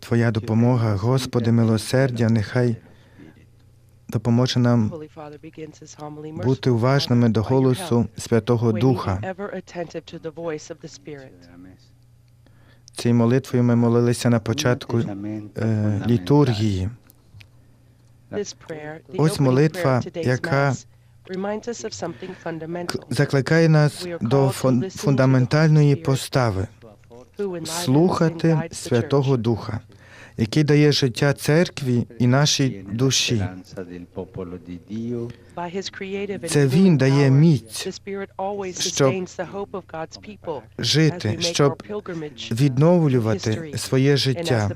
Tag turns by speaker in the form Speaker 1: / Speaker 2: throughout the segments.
Speaker 1: Твоя допомога, Господи, милосердя, нехай допоможе нам бути уважними до голосу Святого Духа. Цією молитвою ми молилися на початку е, літургії. Ось молитва, яка Закликає нас до фун- фундаментальної постави слухати Святого. Духа, який дає життя церкві і нашій душі. Це Він дає міць щоб жити, щоб відновлювати своє життя.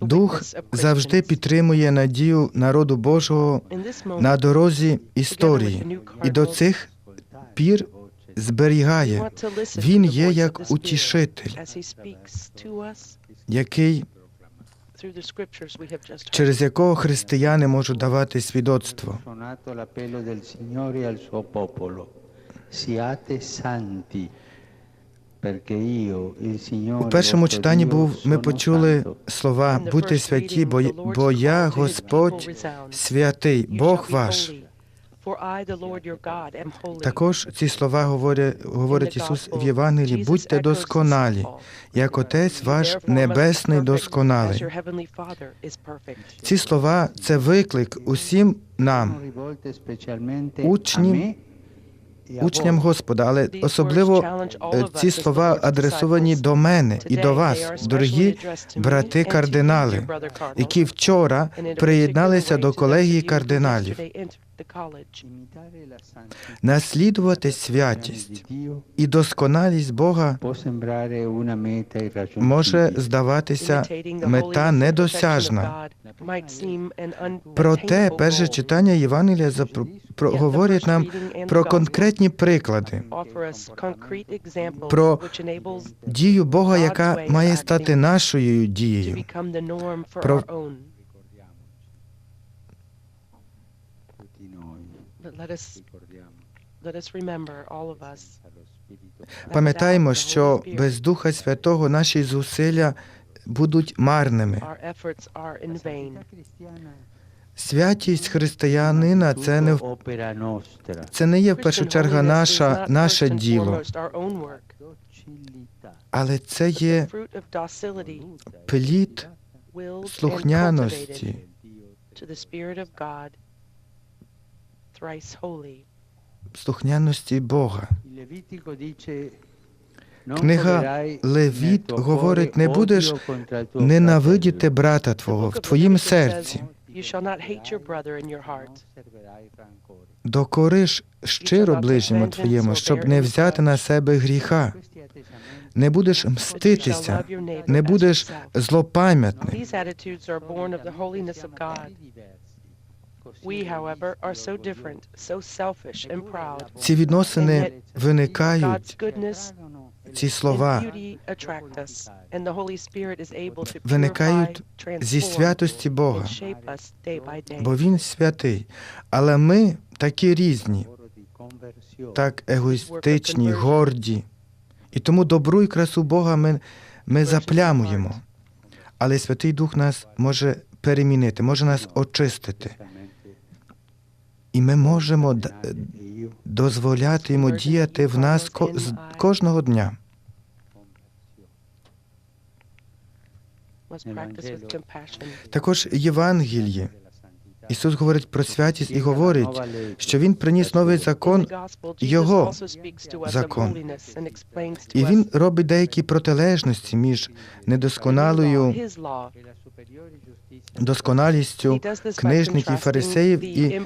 Speaker 1: Дух завжди підтримує надію народу Божого на дорозі історії і до цих пір зберігає, Він є як утішитель, який, через якого християни можуть давати свідоцтво.
Speaker 2: Siate santi,
Speaker 1: У першому читанні був, ми почули слова «Будьте святі, бо, бо я, Господь, святий,
Speaker 3: "You
Speaker 1: Бог ваш». Також ці слова говорить, говорить Ісус в Євангелії, будьте досконалі, як Отець ваш Небесний досконалий. Ці слова це виклик усім нам,
Speaker 2: Sono
Speaker 1: учням. Господа, але особливо е, ці слова адресовані до мене і до вас, дорогі брати кардинали, які вчора приєдналися до колегії кардиналів. Наслідувати святість і досконалість Бога може здаватися мета недосяжна. Проте перше читання Євангелія про- говорить нам про конкретні приклади, Про дію Бога, яка має стати нашою дією. Про- Пам'ятаємо, що без Духа Святого наші зусилля будуть марними. Святість християнина це не це не є в першу чергу наша, наше діло, але це є плід слухняності, слухняності Бога.
Speaker 2: Il Levitico dice «Non
Speaker 1: Книга Левіт говорить, не будеш Ненавидіти брата твого в твоїм серці.
Speaker 3: You shall not hate your brother in your heart.
Speaker 2: non serverai rancore».
Speaker 1: Докориш щиро ближньому твоєму, щоб не взяти на себе гріха. Не будеш мститися, не будеш.
Speaker 3: We, however, are so different, so selfish and proud.
Speaker 1: Ці відносини виникають, ці слова виникають зі святості Бога, бо Він святий. Але ми такі різні, так егоїстичні, горді. І тому добру і красу Бога ми, ми заплямуємо. Але Святий Дух нас може перемінити, може нас очистити. І ми можемо дозволяти йому діяти в нас ко- з- кожного дня. Також Євангеліє. Ісус говорить про святість і говорить, що Він приніс новий закон, Його закон. і Він робить деякі протилежності між недосконалою досконалістю книжників, фарисеїв і,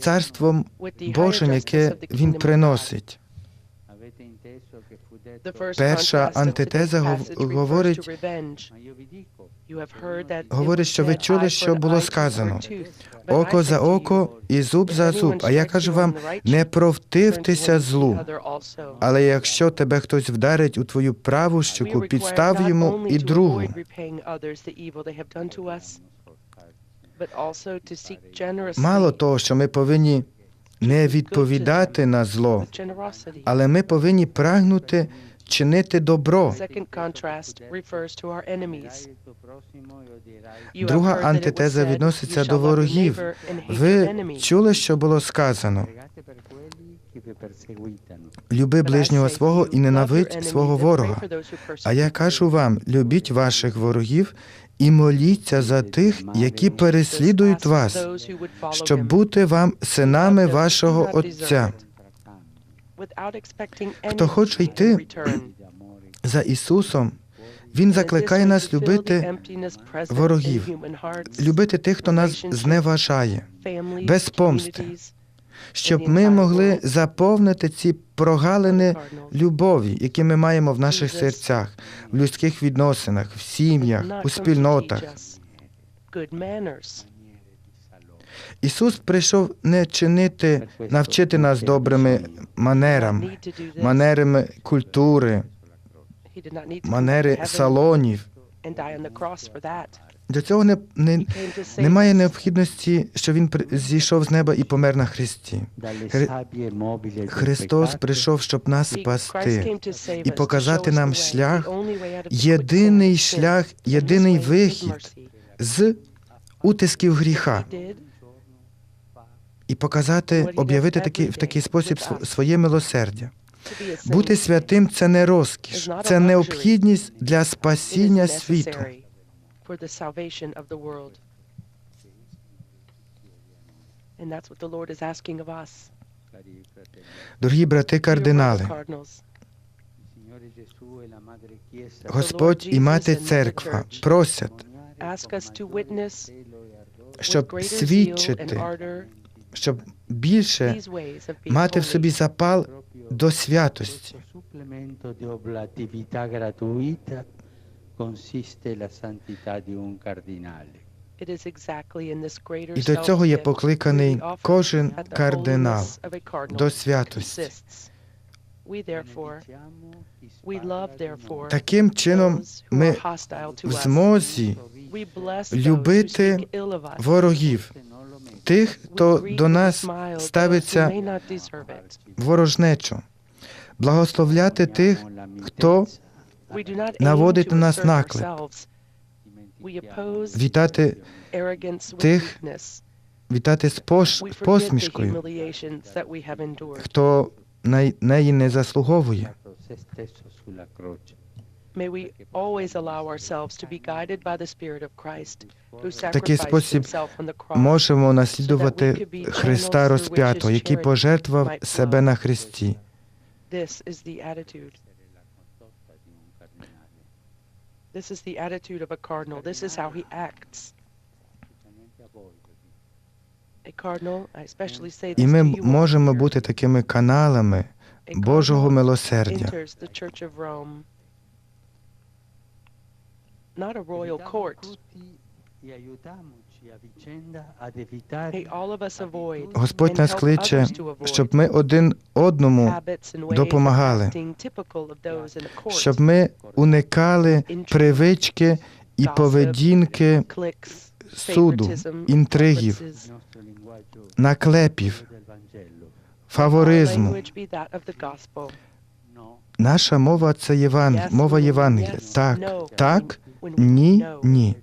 Speaker 1: царством Божим, яке Він приносить. Перша антитеза говорить- Говорить, що ви чули, що було сказано.
Speaker 3: a tooth." But I
Speaker 1: Око за око і зуб за зуб. А я кажу вам, не провтивтеся злу. Але якщо тебе хтось вдарить у твою праву щоку, підстав йому і другу. Мало того, що ми повинні не відповідати на зло, але ми повинні прагнути чинити добро. Друга антитеза відноситься
Speaker 3: "You
Speaker 1: до ворогів. Ви
Speaker 3: enemy."
Speaker 1: чули, що було сказано? Люби ближнього свого і ненавидь свого ворога. А я кажу вам: любіть ваших ворогів і моліться за тих, які переслідують вас, щоб бути вам синами вашого Отця. Хто хоче йти. За Ісусом Він закликає нас любити ворогів, любити тих, хто нас зневажає, без помсти, щоб ми могли заповнити ці прогалини любові, які ми маємо в наших серцях, в людських відносинах, в сім'ях, у спільнотах. Ісус прийшов не чинити, навчити нас добрими манерам,
Speaker 3: Need to do this.
Speaker 1: манерами культури, манери салонів. До цього не, не, немає необхідності, що Він зійшов з неба і помер на Христі. Хри- Христос прийшов, щоб нас спасти. і показати нам шлях, єдиний шлях, єдиний вихід з утисків гріха. І показати, об'явити такі, в такий спосіб своє милосердя. Бути святим це не розкіш, це необхідність для спасіння світу. Дорогі брати кардинали, Господь і Мати Церква просять, щоб свідчити, щоб більше мати в собі запал до святості. І до цього є покликаний кожен кардинал до святості. Таким чином ми в змозі любити ворогів, тих, хто до нас ставиться ворожнечо, благословляти тих, хто наводить на нас наклеп. вітати, тих, вітати з посмішкою, хто на неї не заслуговує.
Speaker 3: May we always allow ourselves to be guided by the Spirit of Christ, who
Speaker 1: такий
Speaker 3: sacrificed
Speaker 1: спосіб
Speaker 3: himself on the cross.
Speaker 1: Можемо наслідувати Христа розп'ятого, який пожертвував себе на Христі.
Speaker 3: This is the attitude. This is the attitude of a cardinal. This is how he acts.
Speaker 1: І ми можемо бути такими каналами Божого милосердя.
Speaker 3: enters the Church of Rome, not a royal court. May all of us avoid
Speaker 1: Господь нас кличе, щоб ми один одному, допомагали, щоб ми уникали привички і поведінки суду, інтригів, наклепів, фаворизму. Наша мова це Єван...
Speaker 3: Yes,
Speaker 1: мова Євангелія. Так, так, ні, ні.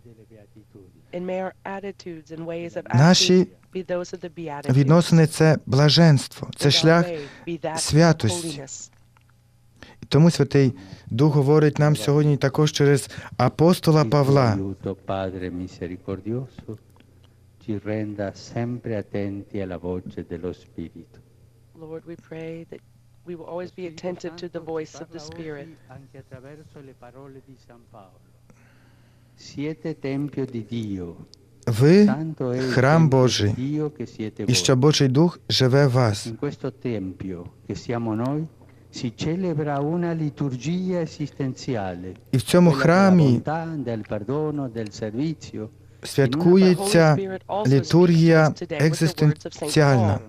Speaker 3: And may our attitudes and ways of acting
Speaker 1: Наші
Speaker 3: be those of the beatitudes.
Speaker 1: відносини це блаженство, це шлях святості. І Тому Святий Дух говорить нам сьогодні також через апостола Павла.
Speaker 3: Lord, pray that we will always be attentive to the voice of the Spirit.
Speaker 1: Ви храм
Speaker 2: tempio
Speaker 1: Божий,
Speaker 2: di Dio che
Speaker 1: і що. Божий Дух живе в вас. І в цьому храмі святкується літургія екзистенціальна,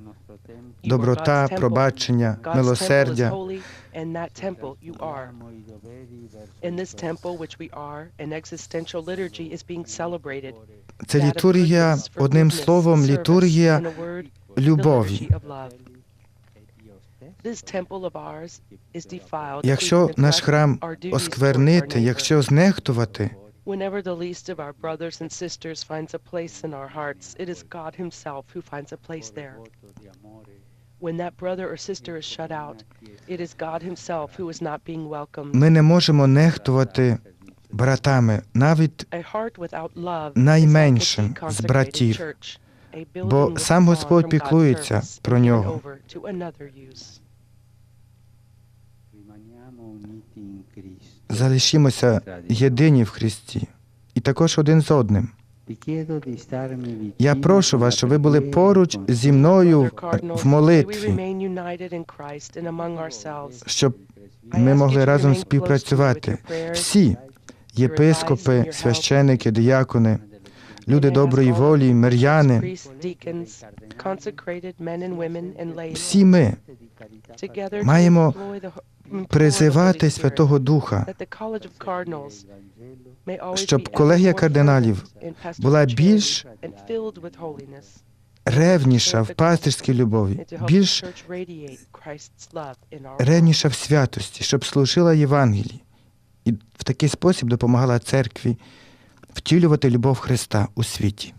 Speaker 1: доброта, пробачення, милосердя.
Speaker 3: And that temple you are. In this temple which we are, an existential liturgy is being celebrated.
Speaker 1: Це літургія, одним словом, літургія любові.
Speaker 3: liturgy of love. This temple of ours is defiled
Speaker 1: Якщо наш храм осквернити, якщо знехтувати,
Speaker 3: Whenever the least of our brothers and sisters finds a place in our hearts, it is God Himself who finds a place there. When that brother or sister is shut out, it is God Himself who is not being welcomed.
Speaker 1: ми не можемо нехтувати братами, навіть найменшим з братів, бо сам Господь піклується про нього. залишімося єдині в Христі, і також один з одним. Я прошу вас, щоб ви були поруч зі мною в- молитві, щоб ми могли разом співпрацювати. Всі єпископи, священики, диякони, люди доброї волі, мир'яни, всі ми маємо призивати Святого Духа, щоб колегія кардиналів була більш ревніша в пастирській любові, більш ревніша в святості, щоб служила Євангелії і в такий спосіб допомагала церкві втілювати любов Христа у світі.